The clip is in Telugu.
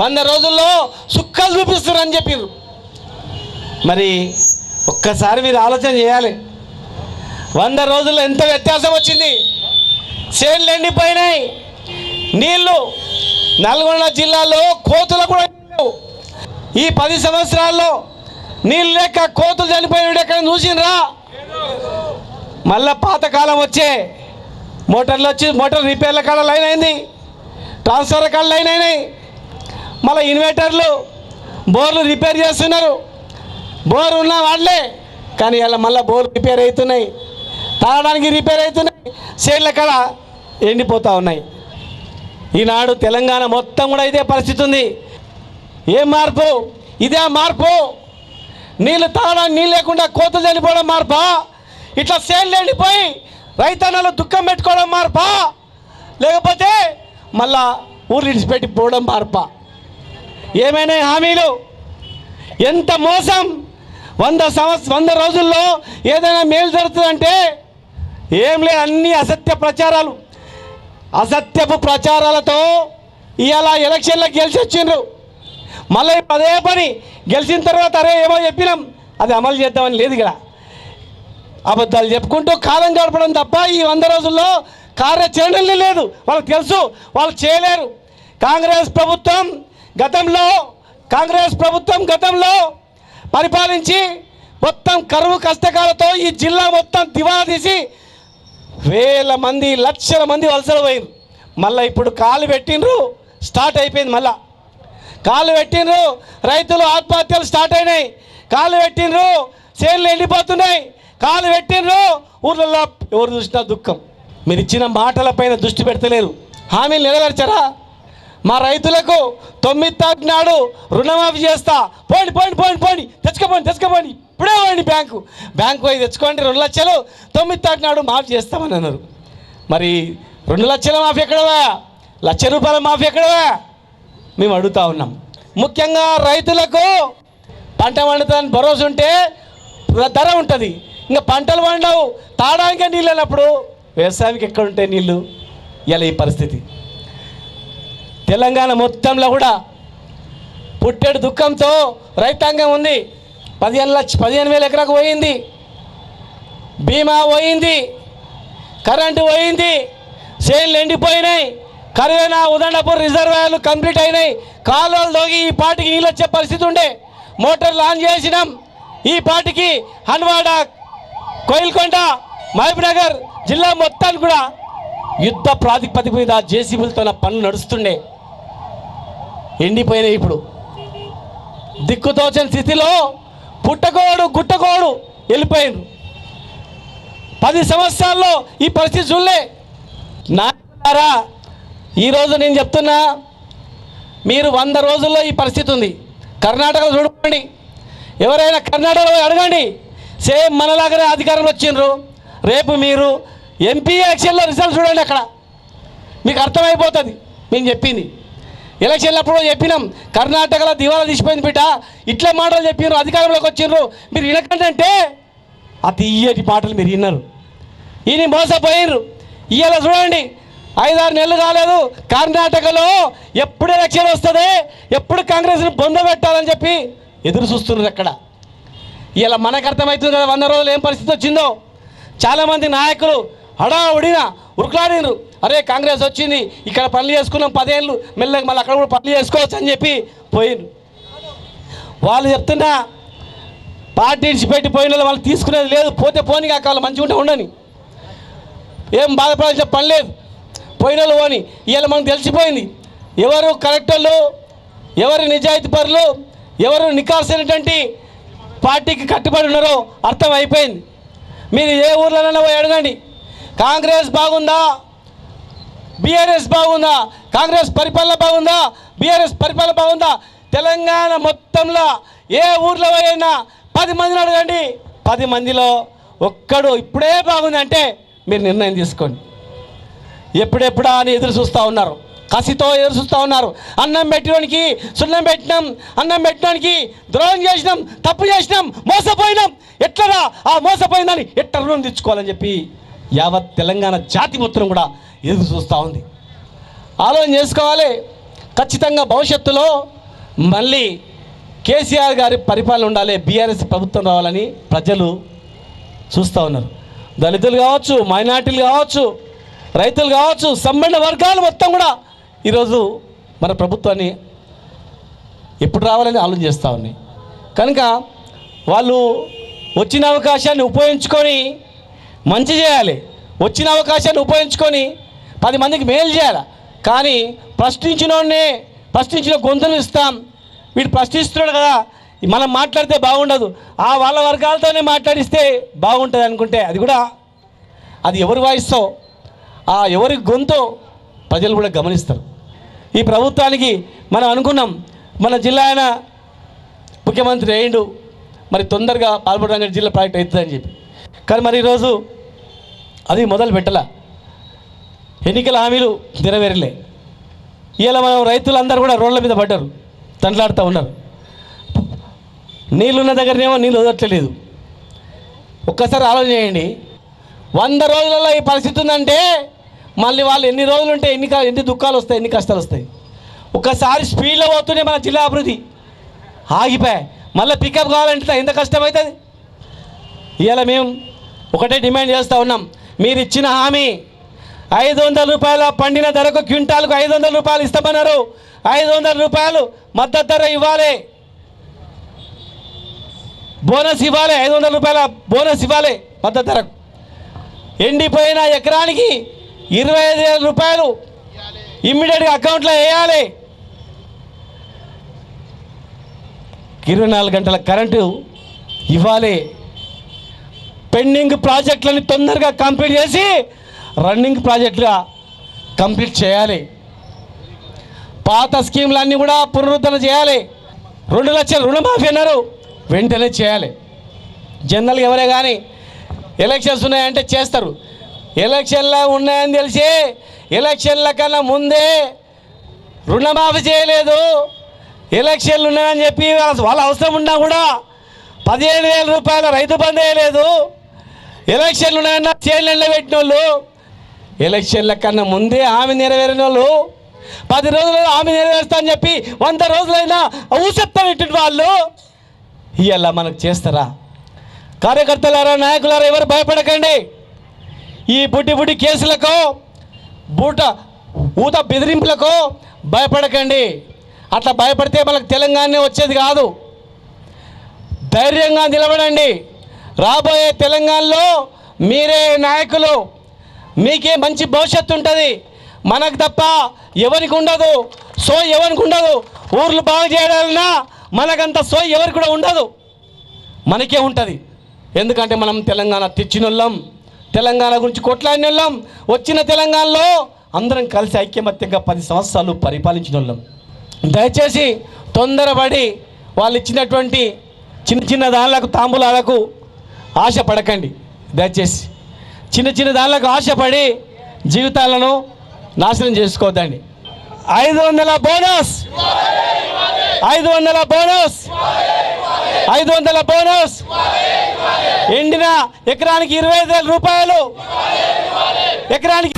వంద రోజుల్లో సుక్కలు చూపిస్తారు అని చెప్పారు మరి ఒక్కసారి మీరు ఆలోచన చేయాలి. వంద రోజుల్లో ఎంత వ్యత్యాసం వచ్చింది? చేన్లు ఎండిపోయినాయి. నీళ్ళు నల్గొండ జిల్లాలో కోతులు కూడా ఈ పది సంవత్సరాల్లో నీళ్ళు లేక కోతులు చనిపోయినాడు ఎక్కడ చూసినరా మళ్ళా పాతకాలం వచ్చే మోటార్లు వచ్చి మోటార్ రిపేర్ల కాడ లైన్ అయింది. ట్రాన్స్ఫర్ కాడ లైన్ అయినాయి. మళ్ళీ ఇన్వర్టర్లు బోర్లు రిపేర్ చేస్తున్నారు. బోర్ ఉన్న వాళ్ళే కానీ ఇలా మళ్ళీ బోర్ రిపేర్ అవుతున్నాయి. తాగడానికి రిపేర్ అవుతున్నాయి. సేన్ల కళ ఎండిపోతూ ఉన్నాయి. ఈనాడు తెలంగాణ మొత్తం కూడా ఇదే పరిస్థితి ఉంది. ఏం మార్పు? ఇదే మార్పు. నీళ్ళు తాగడానికి నీళ్ళు లేకుండా కోతలు చనిపోవడం మార్పా? ఇట్లా సేన్లు ఎండిపోయి రైతన్నలు దుఃఖం పెట్టుకోవడం మార్పా? లేకపోతే మళ్ళా ఊరు విడిచిపెట్టి పోవడం మార్పా? ఏమైనా హామీలు? ఎంత మోసం? వంద సంవత్సరం వంద రోజుల్లో ఏదైనా మేలు జరుగుతుందంటే ఏం లేదు అన్ని అసత్య ప్రచారాలు. అసత్యపు ప్రచారాలతో ఇవాళ ఎలక్షన్లో గెలిచి వచ్చిండ్రు. మళ్ళీ పదే పని గెలిచిన తర్వాత అరే ఏమో చెప్పినాం అది అమలు చేద్దామని లేదు ఇక్కడ. అబద్ధాలు చెప్పుకుంటూ కాలం గడపడం తప్ప ఈ వంద రోజుల్లో కార్యాచరణలే లేదు. వాళ్ళకి తెలుసు వాళ్ళు చేయలేరు. కాంగ్రెస్ ప్రభుత్వం గతంలో కాంగ్రెస్ ప్రభుత్వం గతంలో పరిపాలించి మొత్తం కరువు కష్టకాలతో ఈ జిల్లా మొత్తం దివాలా తీసి వేల మంది లక్షల మంది వలసలు పోయింది మళ్ళీ ఇప్పుడు కాలు పెట్టిండ్రు స్టార్ట్ అయిపోయింది మళ్ళా. కాలు పెట్టిండ్రు రైతులు ఆత్మహత్యలు స్టార్ట్ అయినాయి. కాలు పెట్టిండ్రు చేనులు ఎండిపోతున్నాయి. కాలు పెట్టిండ్రు ఊర్లలో ఎవరు చూసినా దుఃఖం. మీరు ఇచ్చిన మాటలపైన దృష్టి పెడతలేరు. హామీలు నెరవేర్చారా? మా రైతులకు తొమ్మిది తారీఖు నాడు రుణమాఫీ చేస్తా. పోండి పోండి పోండి పోండి. తెచ్చుకోపోండి తెచ్చుకోపోండి. ఇప్పుడే పోండి బ్యాంకు. బ్యాంకు పోయి తెచ్చుకోండి. రెండు లక్షలు తొమ్మిది తారీఖు నాడు మాఫీ చేస్తామని అన్నారు. మరి రెండు లక్షల మాఫీ ఎక్కడవా లక్ష రూపాయల మాఫీ ఎక్కడవా మేము అడుగుతా ఉన్నాం. ముఖ్యంగా రైతులకు పంట పండుతుందని భరోసా ఉంటే ధర ఉంటుంది. ఇంకా పంటలు పండవు. తాడానికే నీళ్ళు వెళ్ళినప్పుడు వ్యవసాయానికి ఎక్కడ నీళ్ళు? ఇలా ఈ పరిస్థితి. తెలంగాణ మొత్తంలో కూడా పుట్టెడు దుఃఖంతో రైతాంగం ఉంది. పదిహేను లక్ష పదిహేను వేల ఎకరాకు పోయింది. బీమా పోయింది. కరెంటు పోయింది. చేన్లు ఎండిపోయినాయి. కరువైన ఉదండపూర్ రిజర్వాయర్లు కంప్లీట్ అయినాయి. కాలువలు దోగి ఈ పాటికి నీళ్ళు వచ్చే పరిస్థితి ఉండే. మోటార్లు ఆన్ చేసినాం. ఈ పాటికి హన్వాడ కోయిల్కొండ మహబూబ్నగర్ జిల్లా మొత్తానికి కూడా యుద్ధ ప్రాతిపదిక మీద జేసీబులతో పనులు నడుస్తుండే. ఎండిపోయినాయి ఇప్పుడు. దిక్కుతోచని స్థితిలో పుట్టకోడు గుట్టకోడు వెళ్ళిపోయిండ్రు. పది సంవత్సరాల్లో ఈ పరిస్థితి చూడలే. నారా ఈరోజు నేను చెప్తున్నా మీరు వంద రోజుల్లో ఈ పరిస్థితి ఉంది. కర్ణాటకలో చూడండి ఎవరైనా కర్ణాటకలో అడగండి. సేమ్ మనలాగానే అధికారంలో వచ్చిండ్రు. రేపు మీరు ఎంపీ ఎలక్షన్లో రిజల్ట్ చూడండి అక్కడ. మీకు అర్థమైపోతుంది. మేము చెప్పింది. ఎలక్షన్లు అప్పుడు చెప్పినాం కర్ణాటకలో దివాలా తీసిపోయింది బిడ్డ ఇట్లే మాటలు చెప్పినారు అధికారంలోకి వచ్చిండ్రు మీరు వినకంటే ఆ తీయటి మాటలు మీరు విన్నారు. ఈయన మోసపోయిర్రు. ఇవాళ చూడండి ఐదారు నెలలు కాలేదు కర్ణాటకలో ఎప్పుడు ఎలక్షన్ వస్తుంది ఎప్పుడు కాంగ్రెస్ని బొంద పెట్టాలని చెప్పి ఎదురు చూస్తున్నారు అక్కడ. ఇలా మనకు అర్థమవుతుంది కదా వంద రోజులు ఏం పరిస్థితి వచ్చిందో. చాలామంది నాయకులు హడావుడిన ఉరుకులాడినరు అరే కాంగ్రెస్ వచ్చింది ఇక్కడ పనులు చేసుకున్నాం పదేళ్ళు మెల్లగా మళ్ళీ అక్కడ కూడా పనులు చేసుకోవచ్చు అని చెప్పి పోయినరు వాళ్ళు చెప్తున్నా పార్టీ పెట్టి పోయిన వాళ్ళు వాళ్ళు తీసుకునేది లేదు పోతే పోని కాక వాళ్ళు మంచిగా ఉంటే ఉండని. ఏం బాధపడాల్సిన పని లేదు. పోయిన వాళ్ళు పోని ఇవాళ మనకు తెలిసిపోయింది ఎవరు కరెక్టర్లు ఎవరు నిజాయితీ పరులు ఎవరు నికాల్సినటువంటి పార్టీకి కట్టుబడి ఉన్నారో అర్థం అయిపోయింది. మీరు ఏ ఊర్లోనైనా పోయి అడగండి కాంగ్రెస్ బాగుందా? బీఆర్ఎస్ బాగుందా? కాంగ్రెస్ పరిపాలన బాగుందా? బీఆర్ఎస్ పరిపాలన బాగుందా? తెలంగాణ మొత్తంలో ఏ ఊర్లో అయినా పది మందిని అడగండి. పది మందిలో ఒక్కడు ఇప్పుడే బాగుందంటే మీరు నిర్ణయం తీసుకోండి. ఎప్పుడెప్పుడా అని ఎదురు చూస్తూ ఉన్నారు. కసితో ఎదురు చూస్తూ ఉన్నారు. అన్నం పెట్టడానికి సున్నం పెట్టినాం. అన్నం పెట్టడానికి ద్రోహం చేసినాం. తప్పు చేసినాం. మోసపోయినాం. ఎట్లరా? ఆ మోసపోయిందని ఎట్లా రుణం తెచ్చుకోవాలని చెప్పి యావత్ తెలంగాణ జాతి మొత్తం కూడా ఎదురు చూస్తూ ఉంది. ఆలోచన చేసుకోవాలి. ఖచ్చితంగా భవిష్యత్తులో మళ్ళీ కేసీఆర్ గారి పరిపాలన ఉండాలి బీఆర్ఎస్ ప్రభుత్వం రావాలని ప్రజలు చూస్తూ ఉన్నారు. దళితులు కావచ్చు మైనార్టీలు కావచ్చు రైతులు కావచ్చు సంబంధ వర్గాలు మొత్తం కూడా ఈరోజు మన ప్రభుత్వాన్ని ఎప్పుడు రావాలని ఆలోచన చేస్తూ ఉన్నాయి. కనుక వాళ్ళు వచ్చిన అవకాశాన్ని ఉపయోగించుకొని మంచి చేయాలి. వచ్చిన అవకాశాన్ని ఉపయోగించుకొని పది మందికి మేలు చేయాలి? కానీ ప్రశ్నించినోడనే ప్రశ్నించిన గొంతులు ఇస్తాం. వీడు ప్రశ్నిస్తున్నాడు కదా మనం మాట్లాడితే బాగుండదు. ఆ వాళ్ళ వర్గాలతోనే మాట్లాడిస్తే బాగుంటుంది అనుకుంటే అది కూడా అది ఎవరి వాయిస్తో ఆ ఎవరి గొంతో ప్రజలు కూడా గమనిస్తారు. ఈ ప్రభుత్వానికి మనం అనుకున్నాం మన జిల్లా ఆయన ముఖ్యమంత్రి అయ్యిండు మరి తొందరగా పాల్పడంగా జిల్లా ప్రాజెక్ట్ అవుతుందని చెప్పి. కానీ మరి ఈరోజు అది మొదలు పెట్టాల. ఎన్నికల హామీలు నెరవేరలే. ఇలా మనం రైతులందరూ కూడా రోడ్ల మీద పడ్డారు. తండ్లాడుతూ ఉన్నారు. నీళ్ళున్న దగ్గరనేమో నీళ్ళు వదలట్లేదు. ఒక్కసారి ఆలోచన చేయండి. వంద రోజులలో ఈ పరిస్థితి ఉందంటే మళ్ళీ వాళ్ళు ఎన్ని రోజులు ఉంటే ఎన్ని ఎన్ని దుఃఖాలు వస్తాయి ఎన్ని కష్టాలు వస్తాయి. ఒక్కసారి స్పీడ్లో పోతూనే మన జిల్లా అభివృద్ధి. ఆగిపోయాయి మళ్ళీ పికప్ కావాలంటే ఎంత కష్టమవుతుంది ఇవాళ మేము ఒకటే డిమాండ్ చేస్తూ ఉన్నాం. మీరు ఇచ్చిన హామీ ఐదు వందల రూపాయల పండిన ధరకు క్వింటాల్కు ఐదు వందల రూపాయలు ఇస్తామన్నారు. ఐదు వందల రూపాయలు మద్దతు ధర ఇవ్వాలి. బోనస్ ఇవ్వాలి. ఐదు వందల రూపాయల బోనస్ ఇవ్వాలి మద్దతు ధరకు. ఎండిపోయిన ఎకరానికి ఇరవై ఐదు వేల రూపాయలు ఇమ్మీడియట్గా అకౌంట్లో వేయాలి. ఇరవై నాలుగు గంటల కరెంటు ఇవ్వాలి. పెండింగ్ ప్రాజెక్టులని తొందరగా కంప్లీట్ చేసి రన్నింగ్ ప్రాజెక్టుగా కంప్లీట్ చేయాలి. పాత స్కీములన్నీ కూడా పునరుద్ధరణ చేయాలి. రెండు లక్షల రుణమాఫీ అన్నారు. వెంటనే చేయాలి. జనరల్గా ఎవరే కానీ ఎలక్షన్స్ ఉన్నాయంటే చేస్తారు. ఎలక్షన్లు ఉన్నాయని తెలిసి ఎలక్షన్ల కన్నా ముందే రుణమాఫీ చేయలేదు. ఎలక్షన్లు ఉన్నాయని చెప్పి వాళ్ళ అవసరం ఉన్నా కూడా పదిహేను వేల రూపాయల రైతు బంద్ వేయలేదు. ఎలక్షన్లు ఉన్నాయన్న చేనులు పెట్టిన వాళ్ళు ఎలక్షన్ల కన్నా ముందే ఆమె నెరవేరిన వాళ్ళు పది రోజులలో ఆమె నెరవేరుస్తా అని చెప్పి వంద రోజులైనా ఊసెత్తం వాళ్ళు. ఇవాళ మనకు చేస్తారా? కార్యకర్తలారా నాయకులారా ఎవరు భయపడకండి. ఈ బుడ్డి బుడ్డి కేసులకు బూట ఊత బెదిరింపులకు భయపడకండి. అట్లా భయపడితే మనకు తెలంగాణనే వచ్చేది కాదు. ధైర్యంగా నిలబడండి. రాబోయే తెలంగాణలో మీరే నాయకులు. మీకే మంచి భవిష్యత్తు ఉంటుంది. మనకు తప్ప ఎవరికి ఉండదు. సో ఎవరికి ఉండదు. ఊర్లు బాగు చేయడాలన్నా మనకంత సో ఎవరికి కూడా ఉండదు. మనకే ఉంటుంది. ఎందుకంటే మనం తెలంగాణ తెచ్చినోళ్ళం. తెలంగాణ గురించి కొట్లాడినోళ్ళం. వచ్చిన తెలంగాణలో అందరం కలిసి ఐక్యమత్యంగా పది సంవత్సరాలు పరిపాలించిన వాళ్ళం దయచేసి తొందరపడి వాళ్ళు ఇచ్చినటువంటి చిన్న చిన్న దానిలకు తాంబూలాలకు ఆశ పడకండి దయచేసి. చిన్న చిన్న దానిలకు ఆశపడి జీవితాలను నాశనం చేసుకోవద్దండి. ఐదు వందల బోనస్! ఐదు వందల బోనస్! ఐదు వందల బోనస్! ఎండిన ఎకరానికి ఇరవై ఐదు వేల రూపాయలు! ఎకరానికి